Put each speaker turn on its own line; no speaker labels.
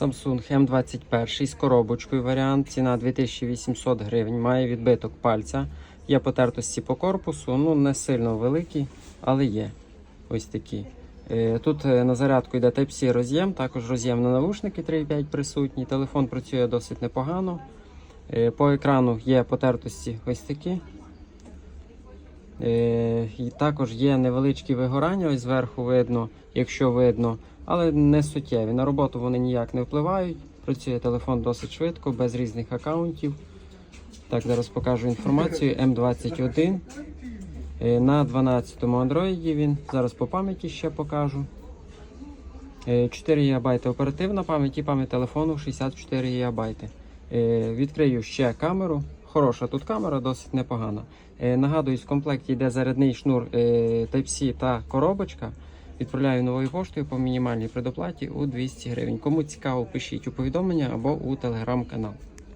Samsung M21 з коробочкою варіант, ціна 2800 гривень, має відбиток пальця, є потертості по корпусу, ну не сильно великі, але є. Ось такі. Е, Тут е, на зарядку йде Type-C роз'єм, також роз'єм на навушники 3.5 присутній. Телефон працює досить непогано. Е, По екрану є потертості ось такі. Е, І також є невеличкі вигорання, ось зверху видно, якщо видно, але не суттєві. На роботу вони ніяк не впливають. Працює телефон досить швидко, без різних аккаунтів. Так, зараз покажу інформацію. М21. Е, На 12-му Android він. Зараз по пам'яті ще покажу. Е, 4 ГБ оперативна пам'ять і пам'ять телефону 64 ГБ. Е, Відкрию ще камеру. Хороша тут камера, досить непогана. Е, Нагадую, в комплекті йде зарядний шнур е, Type-C та коробочка. Відправляю новою поштою по мінімальній предоплаті у 200 гривень. Кому цікаво, пишіть у повідомлення або у телеграм-канал.